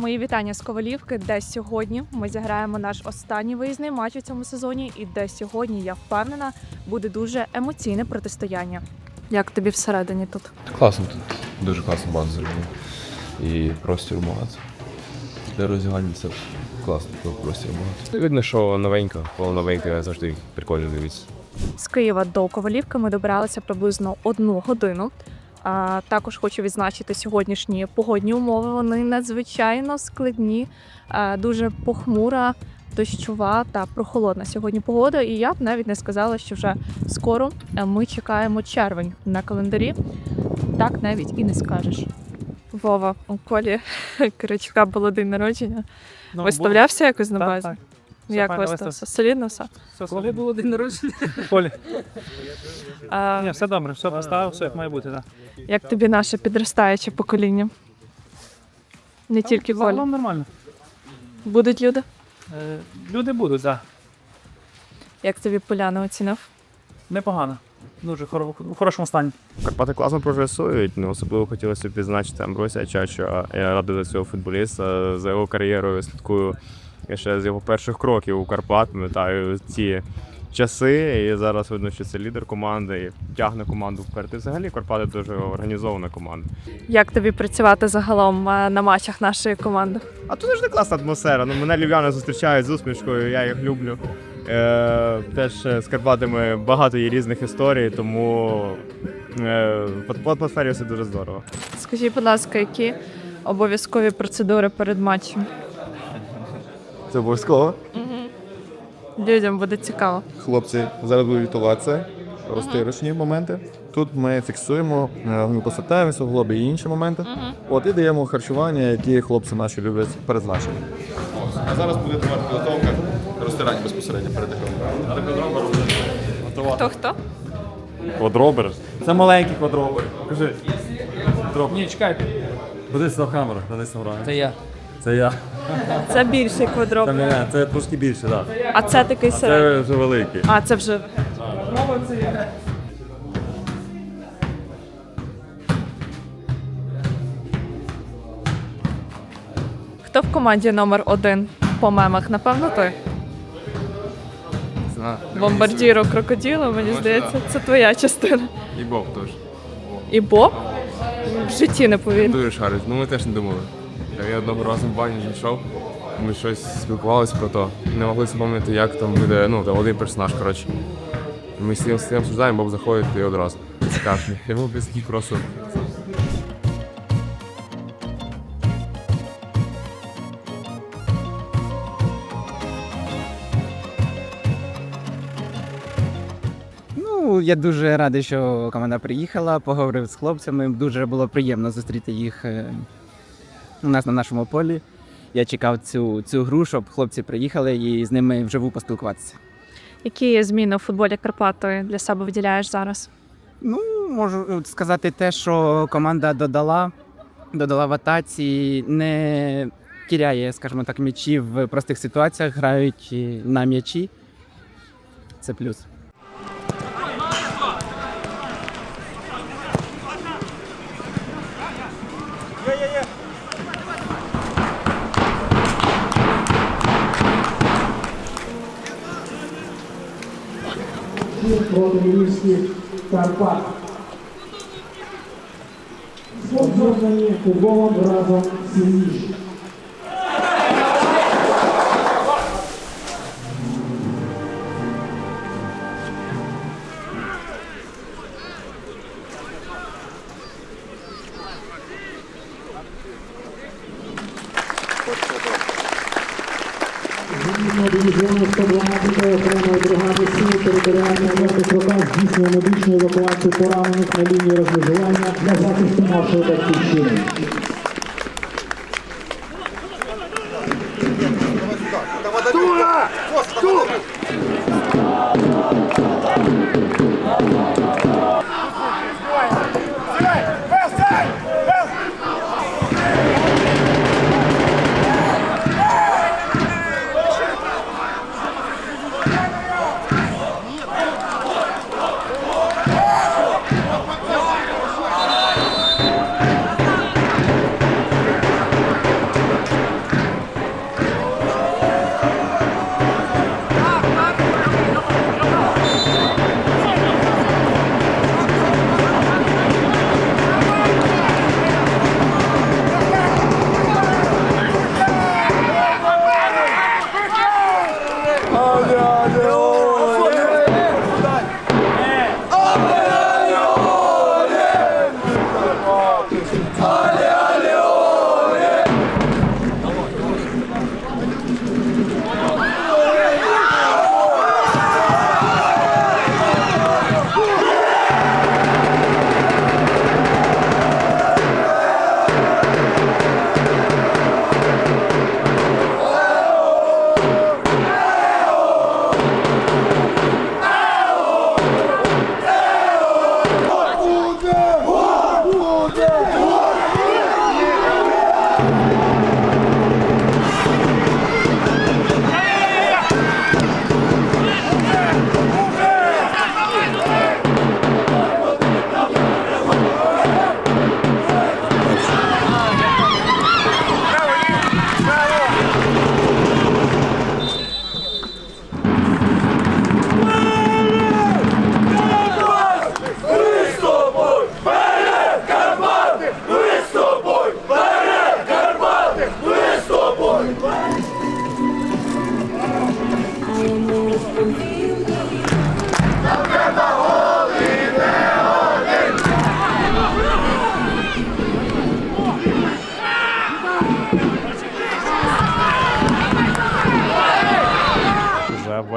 Мої вітання з Ковалівки, де сьогодні ми зіграємо наш останній виїзний матч у цьому сезоні, і де сьогодні, я впевнена, буде дуже емоційне протистояння. Як тобі всередині тут? Класно тут. Дуже класно база зробили. І простір багато. Для роздягання це класно, тут простір багато. Видно, що новенька, коли новенька завжди прикольно дивитися. З Києва до Ковалівки ми добиралися приблизно одну годину. А, також хочу відзначити сьогоднішні погодні умови. Вони надзвичайно складні, дуже похмура, дощова та прохолодна сьогодні погода. І я б навіть не сказала, що вже скоро е, ми чекаємо червень на календарі. Так навіть і не скажеш. Вова, у Колі Киричка було день народження. Ну, Виставлявся якось на Так, базі? так. Все Як файно виставився? Солідно все? Коли було день народження? Полі. А, Ні, все добре, все поставив, все як має бути, так. Як тобі наше підростаюче покоління? Не тільки Коля. Загалом нормально. Будуть люди? Е, Люди будуть, так. Як тобі Поляна оцінив? Непогано. Дуже хоро- в хорошому стані. Карпати класно прогресують. Ну, особливо хотілося б відзначити Амбросія Чачо. Я радий за цього футболіста, за його кар'єрою. Слідкую ще з його перших кроків у Карпат. Пам'ятаю ці часи. І зараз видно, що це лідер команди і тягне команду вперед. І взагалі Карпати дуже організована команда. Як тобі працювати загалом е, на матчах нашої команди? А тут завжди класна атмосфера. Ну, мене львів'яни зустрічають з усмішкою, я їх люблю. Е, теж е, з Карпатами багато є різних історій, тому е, по атмосфері все дуже здорово. Скажіть, будь ласка, які обов'язкові процедури перед матчем? Це обов'язково. Людям буде цікаво. Хлопці зараз будуть готуватися, розтирочні моменти. Тут ми фіксуємо е, глюкосатеві, суглоби і інші моменти. От і даємо харчування, які хлопці наші люблять передзначені. А зараз буде товар підготовка, розтирання безпосередньо перед Хто хто? Квадробер. Це маленький квадробер. Кажи. Ні, чекайте. Куди на камеру, на грає. Це я. Це я. Це більший Це, не, це трошки більше, так. А це такий середній. Це вже великий. А, це вже. Хто в команді номер один по мемах? Напевно, ти? Бомбардіру крокодилу, мені здається, це твоя частина. І Бог теж. І Боб? В житті не повірю. Дуже шарить. Ну ми теж не думали. Я одного разу в баню зайшов. Ми щось спілкувалися про то. Не могли запам'ятати, як там буде, ну, там один персонаж, коротше. Ми з цим, з обсуждаємо, Боб заходить і одразу. Кашні. Йому без таких просто. Ну, я дуже радий, що команда приїхала, поговорив з хлопцями. Дуже було приємно зустріти їх е, у нас на нашому полі. Я чекав цю, цю гру, щоб хлопці приїхали і з ними вживу поспілкуватися. Які зміни у футболі Карпати для себе виділяєш зараз? Ну, можу сказати те, що команда додала, додала в атаці, не тіряє, скажімо так, м'ячі в простих ситуаціях, грають на м'ячі. Це плюс. Проти Львівських Карпат. Об'єднані футболом разом сильніші. 112 окремої бригади сил територіального захисту здійснює медичну евакуацію поранених на лінії розмежування для захисту нашої батьківщини.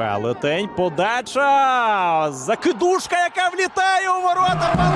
Велетень, подача! Закидушка, яка влітає у ворота.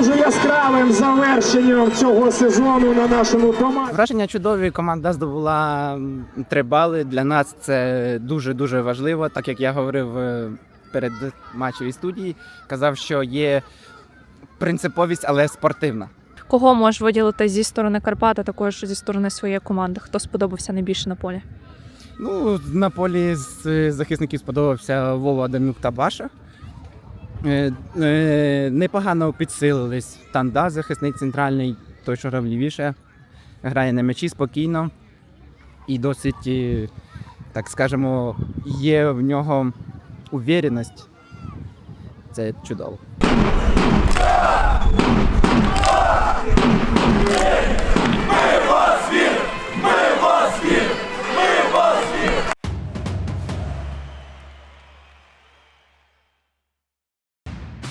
Дуже яскравим завершенням цього сезону на нашому команді. Враження чудові. Команда здобула м, три бали. Для нас це дуже дуже важливо. Так як я говорив е, перед матчевій студії, казав, що є принциповість, але спортивна. Кого можеш виділити зі сторони Карпат, а також зі сторони своєї команди? Хто сподобався найбільше на полі? Ну, на полі з е, захисників сподобався Вова Адамюк та Баша. Е, е, непогано підсилились. Танда, захисник центральний, той, що грав лівіше. Грає на м'ячі спокійно. І досить, е, так скажемо, є в нього увіреність. Це чудово.